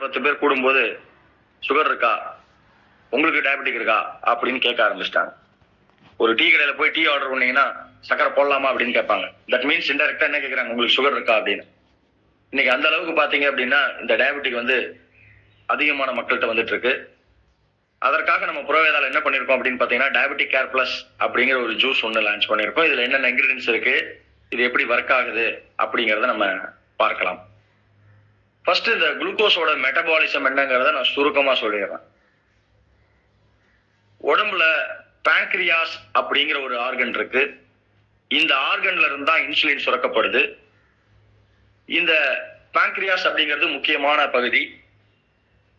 பத்து பேர் கூடும்போது சுகர் இருக்கா? உங்களுக்கு டயபெட்டிக் இருக்கா? அப்படின்னு கேட்க ஆரம்பிச்சிட்டாங்க. ஒரு டீ கடையில போய் டீ ஆர்டர் பண்ணீங்கன்னா சக்கரை போடலாமா அப்படின்னு கேட்பாங்க. தட் மீன்ஸ் இன்டெரக்டா என்ன கேட்கறாங்க? உங்களுக்கு சுகர் இருக்கா அப்படின்னு. இன்னைக்கு அந்த அளவுக்கு பாத்தீங்க அப்படின்னா இந்த டயபெட்டிக் வந்து அதிகமான மக்கள்கிட்ட வந்துட்டு இருக்கு. அதற்காக நம்ம புறவேதால என்ன பண்ணிருக்கோம் அப்படின்னு பாத்தீங்கன்னா டயபெட்டிக் கேர் பிளஸ் அப்படிங்கிற ஒரு ஜூஸ் ஒன்று லான்ச் பண்ணிருக்கோம். இதுல என்னென்ன இன்கிரீடியன்ஸ் இருக்கு? இது எப்படி ஒர்க் ஆகுது அப்படிங்கறத நம்ம பார்க்கலாம். ஃபர்ஸ்ட் இந்த குளுக்கோஸோட மெட்டபாலிசம் என்னங்கிறத நான் சுருக்கமா சொல்லிடுறேன். உடம்புல பேங்க்ரியாஸ் அப்படிங்கிற ஒரு ஆர்கன் இருக்கு. இந்த ஆர்கன்ல இருந்தா இன்சுலின் சுரக்கப்படுது. இந்த பேங்க்ரியாஸ் அப்படிங்கிறது முக்கியமான பகுதி.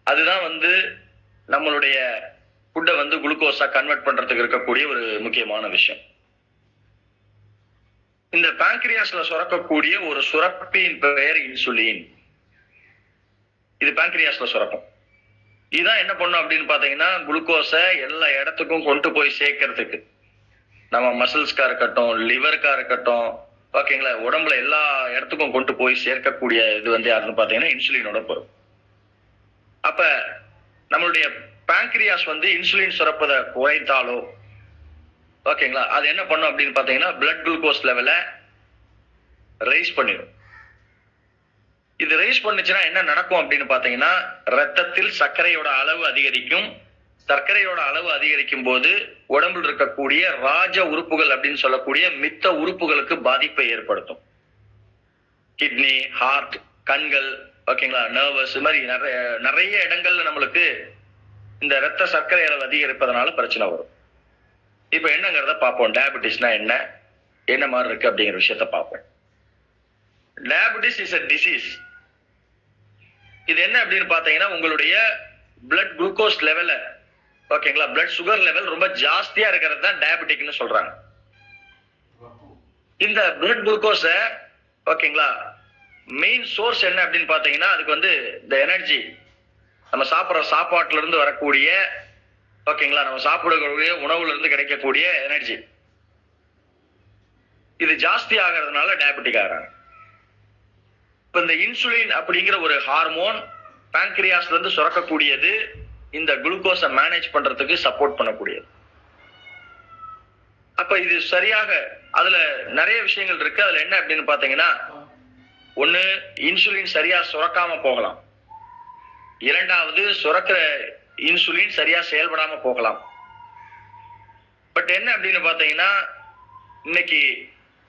அதுதான் வந்து நம்மளுடைய ஃபுட்டை வந்து குளுக்கோஸா கன்வெர்ட் பண்றதுக்கு இருக்கக்கூடிய ஒரு முக்கியமான விஷயம். இந்த பேங்க்ரியாஸ்ல சுரக்கக்கூடிய ஒரு சுரப்பின் பெயர் இன்சுலின் இது பேங்க்ரியாஸ்ல சுரக்கும். இதுதான் என்ன பண்ணும் அப்படின்னு பாத்தீங்கன்னா குளுக்கோஸை எல்லா இடத்துக்கும் கொண்டு போய் சேர்க்கறதுக்கு. நம்ம மசில்ஸ்க்கா இருக்கட்டும் லிவருக்கா இருக்கட்டும் ஓகேங்களா? உடம்புல எல்லா இடத்துக்கும் கொண்டு போய் சேர்க்கக்கூடிய இது வந்து யாருன்னு பாத்தீங்கன்னா இன்சுலினோட பொருள். அப்ப நம்மளுடைய பேங்க்ரியாஸ் வந்து இன்சுலின் சுரப்பதை குறைத்தாலோ ஓகேங்களா? அது என்ன பண்ணும் அப்படின்னு பாத்தீங்கன்னா பிளட் குளுக்கோஸ் லெவலை ரைஸ் பண்ணிடும். இது ரைஸ் பண்ணுச்சுன்னா என்ன நடக்கும் அப்படின்னு பாத்தீங்கன்னா ரத்தத்தில் சர்க்கரையோட அளவு அதிகரிக்கும். சர்க்கரையோட அளவு அதிகரிக்கும் போது உடம்புல இருக்கக்கூடிய ராஜ உறுப்புகள் அப்படின்னு சொல்லக்கூடிய மித்த உறுப்புகளுக்கு பாதிப்பை ஏற்படுத்தும். கிட்னி ஹார்ட் கண்கள் ஓகேங்களா நர்வஸ் இது மாதிரி நிறைய நிறைய இடங்கள்ல நம்மளுக்கு இந்த ரத்த சர்க்கரை அளவு அதிகரிப்பதனால பிரச்சனை வரும். இப்ப என்னங்கிறத பார்ப்போம். டயபிட்டிஸ்னா என்ன? என்ன மாதிரி இருக்கு அப்படிங்கிற விஷயத்த பார்ப்போம். டயபிட்டிஸ் இஸ் அ டிசீஸ் இது என்ன அப்படின்னு பாத்தீங்கன்னா உங்களுடைய பிளட் குளுக்கோஸ் லெவல ஓகேங்களா? பிளட் சுகர் லெவல் ரொம்ப ஜாஸ்தியா இருக்கிறது தான் டயபெட்டிக்னு சொல்றாங்க. இந்த பிளட் குளுக்கோஸ ஓகேங்களா? மெயின் சோர்ஸ் என்ன அப்படின்னு பாத்தீங்கன்னா அதுக்கு வந்து இந்த எனர்ஜி நம்ம சாப்பிடுற சாப்பாட்டுல இருந்து வரக்கூடிய ஓகேங்களா? நம்ம சாப்பிடக்கூடிய உணவுல இருந்து கிடைக்கக்கூடிய எனர்ஜி இது ஜாஸ்தி ஆகிறதுனால டயபெட்டிக் ஆகிறாங்க. இப்ப இந்த இன்சுலின் அப்படிங்கிற ஒரு ஹார்மோன் pancreasல இருந்து சுரக்கக்கூடியது இந்த குளுக்கோஸை மேனேஜ் பண்றதுக்கு சப்போர்ட் பண்ணக்கூடியது. அப்ப இது சரியாக அதுல நிறைய விஷயங்கள் இருக்கு. அதுல என்ன அப்படின்னு பாத்தீங்கன்னா ஒண்ணு இன்சுலின் சரியா சுரக்காம போகலாம். இரண்டாவது சுரக்கிற இன்சுலின் சரியா செயல்படாம போகலாம். பட் என்ன அப்படின்னு பாத்தீங்கன்னா இன்னைக்கு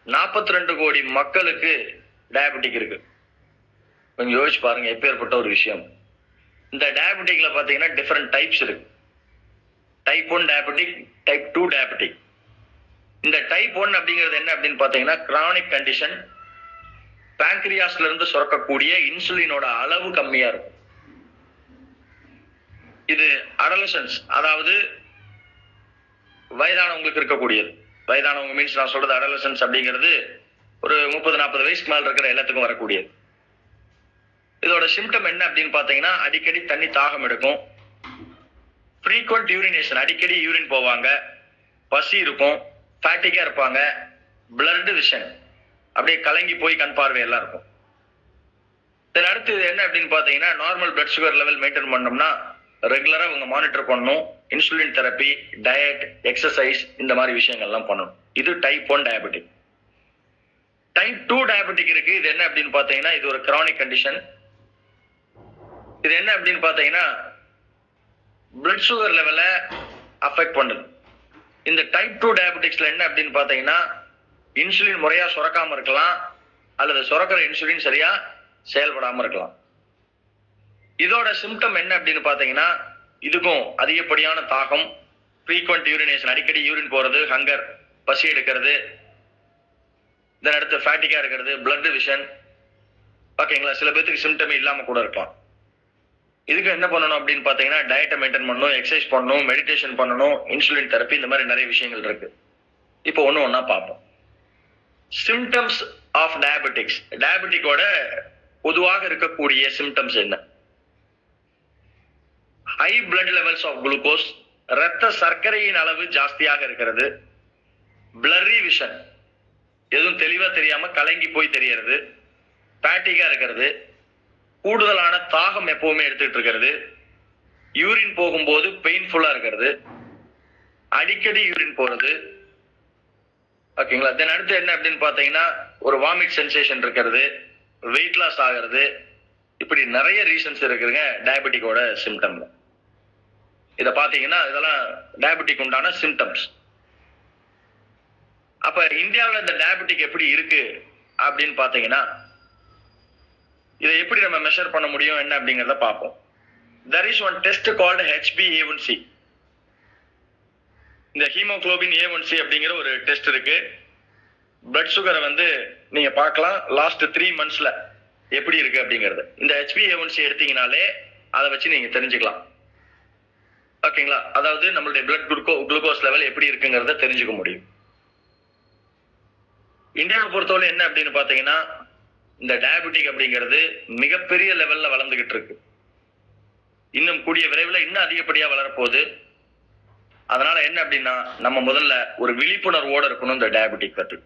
42 ரெண்டு கோடி மக்களுக்கு டயபெட்டிக் இருக்கு. கொஞ்சம் யோசிச்சு பாருங்க எப்பேற்பட்ட ஒரு விஷயம். இந்த டயபெட்டிக்ல பாத்தீங்கன்னா டிஃப்ரெண்ட் டைப்ஸ் இருக்கு. Type one diabetic type two diabetic இந்த டைப் ஒன் அப்படிங்கிறது என்ன அப்படின்னு பாத்தீங்கன்னா கிரானிக் கண்டிஷன் பேங்க்ரியாஸ்ல இருந்து சுரக்கக்கூடிய இன்சுலினோட அளவு கம்மியா இருக்கும். இது அடலசன்ஸ் அதாவது வயதானவங்களுக்கு இருக்கக்கூடியது. வயதானவங்க மீன்ஸ் நான் சொல்றது அடலசன்ஸ் அப்படிங்கிறது ஒரு முப்பது நாற்பது வயசுக்கு மேல இருக்கிற எல்லாத்துக்கும் வரக்கூடியது. இதோட சிம்டம் என்ன அப்படின்னு பாத்தீங்கன்னா அடிக்கடி தண்ணி தாகம் எடுக்கும். ஃப்ரீக்வெண்ட் யூரினேஷன் அடிக்கடி யூரின் போவாங்க. பசி இருக்கும். ஃபேட்டிக்கா இருப்பாங்க. பிளர்டு விஷன் அப்படியே கலங்கி போய் கண் பார்வை எல்லாம் இருக்கும். இதில் அடுத்து என்ன அப்படின்னு பார்த்தீங்கன்னா normal blood sugar level maintain பண்ணோம்னா ரெகுலரா இவங்க மானிட்டர் பண்ணணும். இன்சுலின் தெரப்பி டயட் எக்ஸசைஸ் இந்த மாதிரி விஷயங்கள்லாம் பண்ணணும். இது type one diabetic type two diabetic இருக்கு. இது என்ன அப்படின்னு பாத்தீங்கன்னா இது ஒரு கிரானிக் கண்டிஷன் இது என்ன அப்படின்னு பாத்தீங்கன்னா பிளட் சுகர் லெவலை அஃபெக்ட் பண்ணுது. இந்த டைப் டூ டயபெட்டிக்ஸ்ல என்ன அப்படின்னு பாத்தீங்கன்னா இன்சுலின் முறையா சுரக்காம இருக்கலாம் அல்லது சுரக்கிற இன்சுலின் சரியா செயல்படாம இருக்கலாம். இதோட சிம்டம் என்ன அப்படின்னு பாத்தீங்கன்னா இதுக்கும் அதிகப்படியான தாகம் ஃப்ரீக்வெண்ட் யூரினேஷன் அடிக்கடி யூரின் போறது ஹங்கர் பசி எடுக்கிறது இதன் அடுத்து ஃபேட்டிக்கா இருக்கிறது பிளட் விஷன் ஓகேங்களா சில பேர்த்துக்கு சிம்டமே இல்லாம கூட இருக்கலாம். இதுக்கு என்ன பண்ணணும் அப்படின்னு பாத்தீங்கன்னா டயட்டை மெயின்டைன் பண்ணணும் எக்ஸசைஸ் பண்ணணும் மெடிடேஷன் பண்ணணும் இன்சுலின் தெரப்பி இந்த மாதிரி நிறைய விஷயங்கள் இருக்கு. இப்போ ஒன்று ஒன்றா பார்ப்போம். சிம்டம்ஸ் ஆஃப் டயபெட்டிக்ஸ் டயபெட்டிக்கோட பொதுவாக இருக்கக்கூடிய சிம்டம்ஸ் என்ன? High blood levels of glucose ரத்த சர்க்கரையின் அளவு ஜாஸ்தியாக இருக்கிறது. பிளரி விஷன் எதுவும் தெளிவா தெரியாம கலங்கி போய் தெரியறது பேட்டிக்கா இருக்கிறது. கூடுதலான தாகம் எப்பவுமே எடுத்துக்கிட்டு இருக்கிறது. யூரின் போகும்போது பெயின்ஃபுல்லா இருக்கிறது. அடிக்கடி யூரின் போறது. ஓகேங்களா? தென் அடுத்து என்ன அப்படின்னு பாத்தீங்கன்னா ஒரு வாமிட் சென்சேஷன் இருக்கிறது. வெயிட் லாஸ் ஆகிறது. இப்படி நிறைய ரீசன்ஸ் இருக்குதுங்க டயபெட்டிக்கோட சிம்டம்ல இத பாத்தீங்கன்னா இதெல்லாம் டயபெட்டிக் உண்டான சிம்டம்ஸ் அப்ப இந்தியாவில் இந்த டயபெட்டிக் எப்படி இருக்கு அப்படின்னு பாத்தீங்கன்னா எப்படி நம்ம மெஷர் பண்ண முடியும் என்ன அப்படிங்கறத பார்ப்போம். There is one test called H B A இந்த ஹீமோகுளோபின் ஏ ஒன் சி அப்படிங்கிற ஒரு டெஸ்ட் இருக்கு. பிளட் சுகரை வந்து நீங்க பார்க்கலாம் லாஸ்ட் த்ரீ மந்த்ஸ்ல எப்படி இருக்கு அப்படிங்கிறது. இந்த H B A one C எடுத்தீங்கனாலே அதை வச்சு நீங்க தெரிஞ்சுக்கலாம். ஓகேங்களா? அதாவது நம்மளுடைய பிளட் குளுக்கோ குளுக்கோஸ் லெவல் எப்படி இருக்குங்கிறத தெரிஞ்சுக்க முடியும். இந்தியாவை பொறுத்தவரை என்ன அப்படின்னு பாத்தீங்கன்னா இந்த டயபெட்டிக் அப்படிங்கிறது மிகப்பெரிய லெவல்ல வளர்ந்துகிட்டு இருக்கு. இன்னும் கூடிய விரைவில் இன்னும் அதிகப்படியா வளரப்போகுது. அதனால என்ன அப்படின்னா நம்ம முதல்ல ஒரு விழிப்புணர்வோட இருக்கணும் இந்த டயபெட்டிக் பற்றி.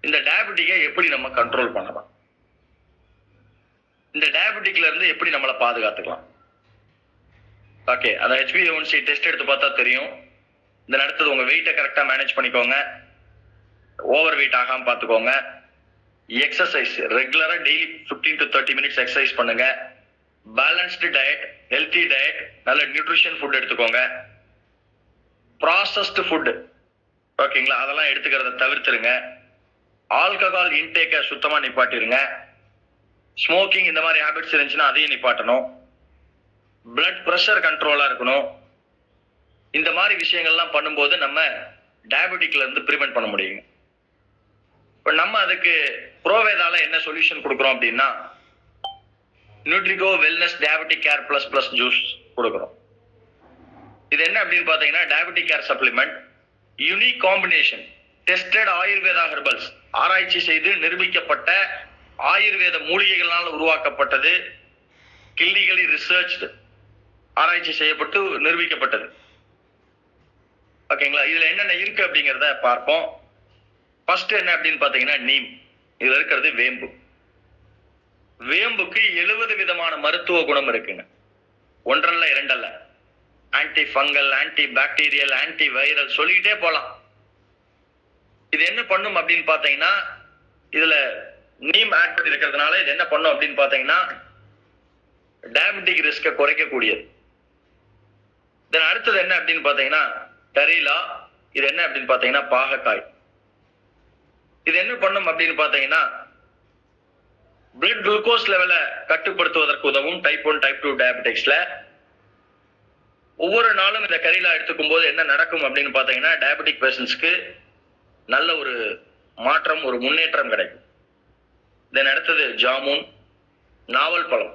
இந்த டயபெட்டிக்கை எப்படி நம்ம கண்ட்ரோல் பண்ணலாம்? இந்த டயபெட்டிக்ல இருந்து எப்படி நம்மளை பாதுகாத்துக்கலாம்? ஓகே அந்த ஹெச்பிஏஒன்சி டெஸ்ட் எடுத்து பார்த்தா தெரியும். இந்த அடுத்தது உங்க வெயிட்டை கரெக்டா மேனேஜ் பண்ணிக்கோங்க. ஓவர் வெயிட் ஆகாம பார்த்துக்கோங்க. எக்ஸசைஸ் ரெகுலரா daily 15 to thirty minutes exercise பண்ணுங்க. பேலன்ஸ்டு டயட் ஹெல்த்தி டயட் நல்ல நியூட்ரிஷன் ஃபுட் எடுத்துக்கோங்க. ப்ராசஸ்டு ஃபுட் ஓகேங்களா அதெல்லாம் எடுத்துக்கிறத தவிர்த்துருங்க. ஆல்கஹால் இன்டேக்கை சுத்தமாக நிப்பாட்டிருங்க. ஸ்மோக்கிங் இந்த மாதிரி ஹேபிட்ஸ் இருந்துச்சுன்னா அதையும் நிப்பாட்டணும். பிளட் ப்ரெஷர் கண்ட்ரோலாக இருக்கணும். இந்த மாதிரி விஷயங்கள்லாம் பண்ணும்போது நம்ம டயபெட்டிக்ல இருந்து ப்ரிவென்ட் பண்ண முடியுங்க இப்போ நம்ம அதுக்கு ப்ரோவேதால என்ன சொல்யூஷன் கொடுக்குறோம் அப்படின்னா Nutrico wellness diabetic care plus plus juice கொடுக்குறோம். இது என்ன அப்படின்னு பார்த்தீங்கன்னா diabetic care supplement unique combination tested Ayurveda herbals ஆராய்ச்சி செய்து நிரூபிக்கப்பட்ட ஆயுர்வேத மூலிகைகளால் உருவாக்கப்பட்டது கிளினிக்கலி ரிசர்ச்டு ஆராய்ச்சி செய்யப்பட்டு நிரூபிக்கப்பட்டது. ஓகேங்களா இதுல என்னென்ன இருக்கு அப்படிங்கிறத பார்ப்போம். ஃபர்ஸ்ட் என்ன அப்படின்னு பார்த்தீங்கன்னா நீம். இதுல இருக்கிறது வேம்பு. வேம்புக்கு எழுபது விதமான மருத்துவ குணம் இருக்குங்க. ஒன்றல்ல இரண்டல்ல. Anti fungal anti bacterial anti viral சொல்லிக்கிட்டே போலாம் இது என்ன பண்ணும் அப்படின்னு பாத்தீங்கன்னா இதுல நீம் ஆட் பண்ணி இருக்கிறதுனால இது என்ன பண்ணும் அப்படின்னு பாத்தீங்கன்னா டயபெட்டிக் ரிஸ்கை குறைக்கக்கூடியது. தென் அடுத்தது என்ன அப்படின்னு பாத்தீங்கன்னா கரீலா இது என்ன அப்படின்னு பாத்தீங்கன்னா பாகக்காய். இது என்ன பண்ணும் அப்படின்னு பாத்தீங்கன்னா பிளட் குளுக்கோஸ் லெவலை கட்டுப்படுத்துவதற்கு உதவும் டைப் ஒன் டைப் டூ டயபெட்டிக்ஸ்ல ஒவ்வொரு நாளும் இந்த கரிலா எடுத்துக்கும் போது என்ன நடக்கும் அப்படின்னு பாத்தீங்கன்னா டயபெட்டிக் பேஷண்ட்ஸ்க்கு நல்ல ஒரு மாற்றம் ஒரு முன்னேற்றம் கிடைக்கும். தென் அடுத்தது ஜாமுன் நாவல் பழம்.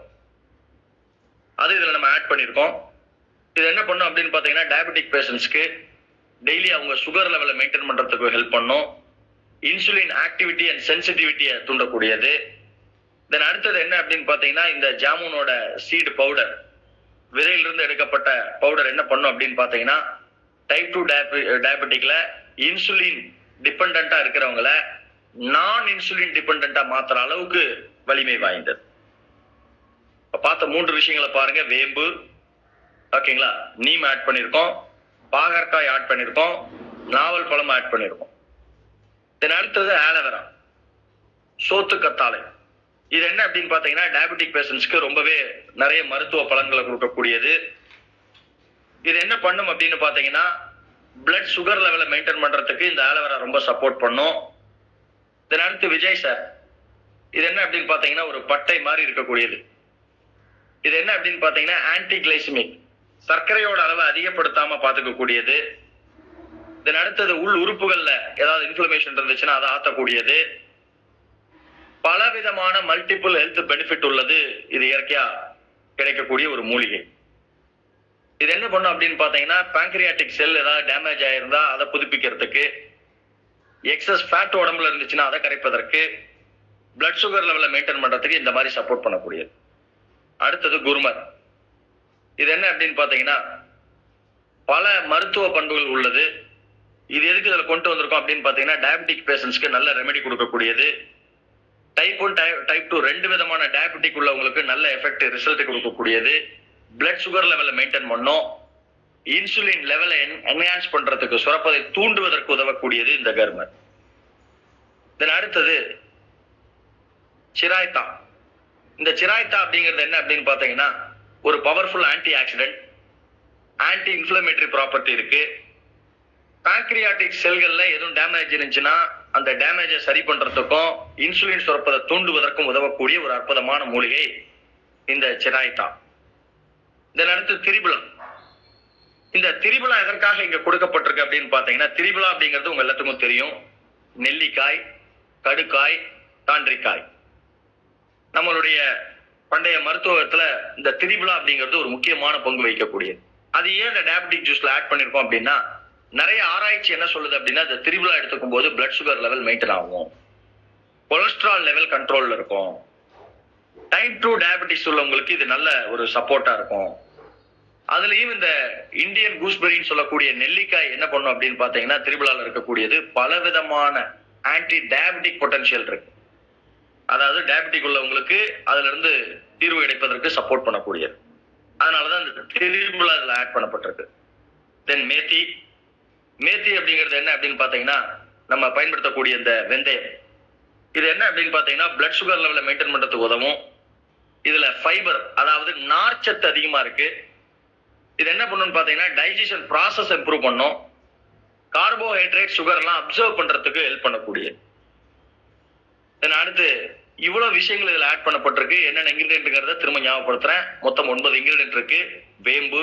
அது இதுல நம்ம ஆட் பண்ணியிருக்கோம் இது என்ன பண்ணும் அப்படின்னு பாத்தீங்கன்னா டயபெட்டிக் பேஷண்ட்ஸ்க்கு டெய்லி அவங்க சுகர் லெவலை மெயின்டைன் பண்றதுக்கு ஹெல்ப் பண்ணும். இன்சுலின் ஆக்டிவிட்டி அண்ட் சென்சிட்டிவிட்டியை தூண்டக்கூடியது. தென் அடுத்தது என்ன அப்படின்னு பார்த்தீங்கன்னா இந்த ஜாமுனோட சீடு பவுடர் விதையிலிருந்து எடுக்கப்பட்ட பவுடர் என்ன பண்ணும் அப்படின்னு பார்த்தீங்கன்னா டைப் டூ டயபெட்டிக்ல இன்சுலின் டிபெண்டா இருக்கிறவங்கள நான் இன்சுலின் டிபெண்டா மாத்துற அளவுக்கு வலிமை வாய்ந்தது. பார்த்த மூன்று விஷயங்களை பாருங்க. வேம்பு ஓகேங்களா? நீம் ஆட் பண்ணியிருக்கோம் பாகற்காய் ஆட் பண்ணியிருக்கோம் நாவல் பழம் ஆட் பண்ணியிருக்கோம் தென் அடுத்தது ஆலோவேரா சோத்து கத்தாழை. இது என்ன அப்படின்னு பாத்தீங்கன்னா டயபெட்டிக் பேஷண்ட்ஸ்க்கு ரொம்பவே நிறைய மருத்துவ பலன்களை கொடுக்கக்கூடியது. இது என்ன பண்ணும் அப்படின்னு பாத்தீங்கன்னா பிளட் சுகர் லெவலை மெயின்டைன் பண்றதுக்கு இந்த ஆலோவேரா ரொம்ப சப்போர்ட் பண்ணும். தென் அடுத்து விஜய் சார் இது என்ன அப்படின்னு பாத்தீங்கன்னா ஒரு பட்டை மாதிரி இருக்கக்கூடியது. இது என்ன அப்படின்னு பாத்தீங்கன்னா ஆன்டி கிளைசிமிக் சர்க்கரையோட அளவை அதிகப்படுத்தாம பாத்துக்கக்கூடியது தென் அடுத்தது உள் உறுப்புகள்ல ஏதாவது இன்ஃபிளமேஷன் இருந்துச்சுன்னா அதை ஆத்தக்கூடியது. பல விதமான மல்டிபிள் ஹெல்த் பெனிஃபிட் உள்ளது. இது இயற்கையா கிடைக்கக்கூடிய ஒரு மூலிகை. இது என்ன பண்ணும் அப்படின்னு பாத்தீங்கன்னா பேங்க்ரியாட்டிக் செல் ஏதாவது டேமேஜ் ஆயிருந்தா அதை புதுப்பிக்கிறதுக்கு எக்ஸஸ் ஃபேட் உடம்புல இருந்துச்சுன்னா அதை கரைப்பதற்கு பிளட் சுகர் லெவலை மெயின்டைன் பண்றதுக்கு இந்த மாதிரி சப்போர்ட் பண்ணக்கூடியது. அடுத்தது குருமர். இது என்ன அப்படின்னு பாத்தீங்கன்னா பல மருத்துவ பண்புகள் உள்ளது. இது எதுக்கு இதில் கொண்டு வந்திருக்கோம் அப்படின்னு பார்த்தீங்கன்னா டயபெட்டிக் பேஷண்ட்ஸ்க்கு நல்ல ரெமெடி கொடுக்கக்கூடியது. டைப் ஒன் டைப் டூ ரெண்டு விதமான டயபெட்டிக் உள்ளவங்களுக்கு நல்ல எஃபெக்ட் ரிசல்ட் கொடுக்கக்கூடியது. பிளட் சுகர் லெவலை மெயின்டைன் பண்ணும். இன்சுலின் லெவலை என்ஹான்ஸ் பண்றதுக்கு சுரப்பதை தூண்டுவதற்கு உதவக்கூடியது இந்த கர்மர் தென் அடுத்தது சிராய்த்தா. இந்த சிராய்த்தா அப்படிங்கிறது என்ன அப்படின்னு பார்த்தீங்கன்னா ஒரு powerful antioxidant anti inflammatory property இருக்குது பான்கிரியாட்டிக் செல்கள்ல எதுவும் டேமேஜ் இருந்துச்சுன்னா அந்த டேமேஜை சரி பண்றதுக்கும் இன்சுலின் சுரப்பதை தூண்டுவதற்கும் உதவக்கூடிய ஒரு அற்புதமான மூலிகை இந்த சிராய்த்தா இதன் அடுத்து திரிபுலம் இந்த திரிபுலா எதற்காக இங்க கொடுக்கப்பட்டிருக்கு அப்படின்னு பாத்தீங்கன்னா திரிபுலா அப்படிங்கிறது உங்க எல்லாத்துக்கும் தெரியும். நெல்லிக்காய் கடுக்காய் தாண்டிக்காய் நம்மளுடைய பண்டைய மருத்துவத்துல இந்த திரிபுலா அப்படிங்கிறது ஒரு முக்கியமான பங்கு வகிக்கக்கூடியது. அது ஏன் இந்த டயபெட்டிக் ஜூஸ்ல ஆட் பண்ணிருக்கோம் அப்படின்னா நிறைய ஆராய்ச்சி என்ன சொல்லுது அப்படின்னா இந்த திரிபுலா எடுத்துக்கும் போது பிளட் சுகர் லெவல் மெயின்டைன் ஆகும் கொலஸ்ட்ரால் லெவல் கண்ட்ரோல்ல இருக்கும். டைப் டூ டயபெட்டிஸ் உள்ளவங்களுக்கு இது நல்ல ஒரு சப்போர்ட்டா இருக்கும். அதுலயும் இந்த இந்தியன் கூஸ்பெரின்னு சொல்லக்கூடிய நெல்லிக்காய் என்ன பண்ணும் அப்படின்னு பாத்தீங்கன்னா திரிபுலால இருக்கக்கூடியது பல விதமான ஆன்டி டயபெட்டிக் பொட்டன்ஷியல் இருக்கு. அதாவது டயபெட்டிக் உள்ளவங்களுக்கு அதுல இருந்து தீர்வு கிடைப்பதற்கு சப்போர்ட் பண்ணக்கூடியது. அதனாலதான் இந்த திரிபுலா இதுல ஆட் பண்ணப்பட்டிருக்கு. தென் மேத்தி மேத்தி அப்படிங்கிறது என்ன அப்படின்னு பார்த்தீங்கன்னா நம்ம பயன்படுத்தக்கூடிய இந்த வெந்தயம். இது என்ன அப்படின்னு பார்த்தீங்கன்னா பிளட் சுகர் லெவலை மெயின்டைன் பண்றதுக்கு உதவும். இதுல ஃபைபர் அதாவது நார்ச்சத்து அதிகமா இருக்கு. இது என்ன பண்ணுன்னு பார்த்தீங்கன்னா டைஜஷன் ப்ராசஸ் இம்ப்ரூவ் பண்ணும். கார்போஹைட்ரேட் சுகர்லாம் அப்சர்வ் பண்றதுக்கு ஹெல்ப் பண்ணக்கூடியது அடுத்து இவ்வளவு விஷயங்கள் இதில் ஆட் பண்ணப்பட்டிருக்கு. என்னென்ன இன்கிரீடியன்ட்ங்கிறத திரும்ப ஞாபகப்படுத்துறேன். மொத்தம் ஒன்பது இன்கிரீடியன்ட் இருக்கு. வேம்பு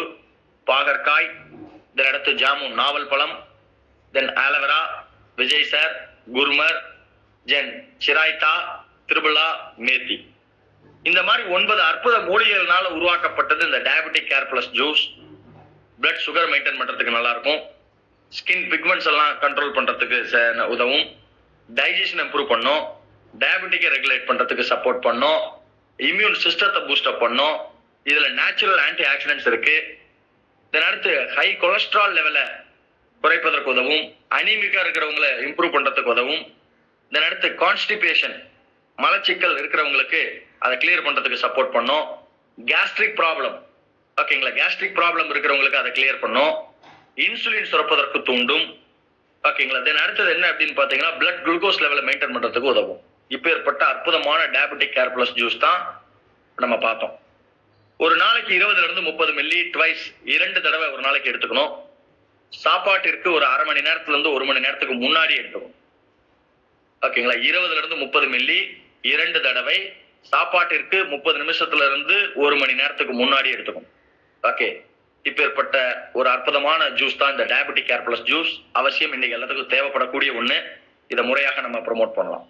பாகற்காய் தென் அடுத்து ஜாமுன் நாவல் பழம் then aloe vera vijaysar gurmar gen chirata triphala methi. இந்த மாதிரி ஒன்பது அற்புத மூலிகைகள்னால உருவாக்கப்பட்டது இந்த diabetic care plus juice blood sugar maintain பண்றதுக்கு நல்லா இருக்கும் ஸ்கின் பிக்மெண்ட்ஸ் எல்லாம் கண்ட்ரோல் பண்றதுக்கு உதவும். டைஜஷன் இம்ப்ரூவ் பண்ணும். டயபெட்டிக்கை ரெகுலேட் பண்றதுக்கு சப்போர்ட் பண்ணும். இம்யூன் சிஸ்டத்தை பூஸ்டப் பண்ணும். இதுல நேச்சுரல் ஆன்டி ஆக்சிடென்ட்ஸ் இருக்கு. தென் அடுத்து ஹை கொலஸ்ட்ரால் லெவலை குறைப்பதற்கு உதவும் அனிமிக்கா இருக்கிறவங்கள இம்ப்ரூவ் பண்றதுக்கு உதவும். தென் அடுத்து கான்ஸ்டிபேஷன் மலச்சிக்கல் இருக்கிறவங்களுக்கு அதை கிளியர் பண்றதுக்கு சப்போர்ட் பண்ணும். கேஸ்ட்ரிக் ப்ராப்ளம் ஓகேங்களா கேஸ்ட்ரிக் ப்ராப்ளம் இருக்கிறவங்களுக்கு அதை கிளியர் பண்ணும். இன்சுலின் சுரப்பதற்கு தூண்டும் ஓகேங்களா தென் அடுத்தது என்ன அப்படின்னு பாத்தீங்கன்னா பிளட் குளுக்கோஸ் லெவலை மெயின்டைன் பண்றதுக்கு உதவும். இப்போ ஏற்பட்ட அற்புதமான டயபெட்டிக் கேர் ஜூஸ் தான் நம்ம பார்த்தோம். ஒரு நாளைக்கு இருபதுல இருந்து முப்பது மில்லி ட்வைஸ் இரண்டு தடவை ஒரு நாளைக்கு எடுத்துக்கணும். சாப்பாட்டிற்கு ஒரு அரை மணி நேரத்துல இருந்து ஒரு மணி நேரத்துக்கு முன்னாடி எடுத்துக்கணும். ஓகேங்களா? இருபதுல இருந்து முப்பது மில்லி இரண்டு தடவை சாப்பாட்டிற்கு முப்பது நிமிஷத்துல இருந்து ஒரு மணி நேரத்துக்கு முன்னாடி எடுத்துக்கணும். ஓகே? இப்பேற்பட்ட ஒரு அற்புதமான ஜூஸ் தான் இந்த டயபெட்டிக் கேர் பிளஸ் ஜூஸ் அவசியம் இன்னைக்கு எல்லாத்துக்கும் தேவைப்படக்கூடிய ஒண்ணு. இதை முறையாக நம்ம ப்ரொமோட் பண்ணலாம்.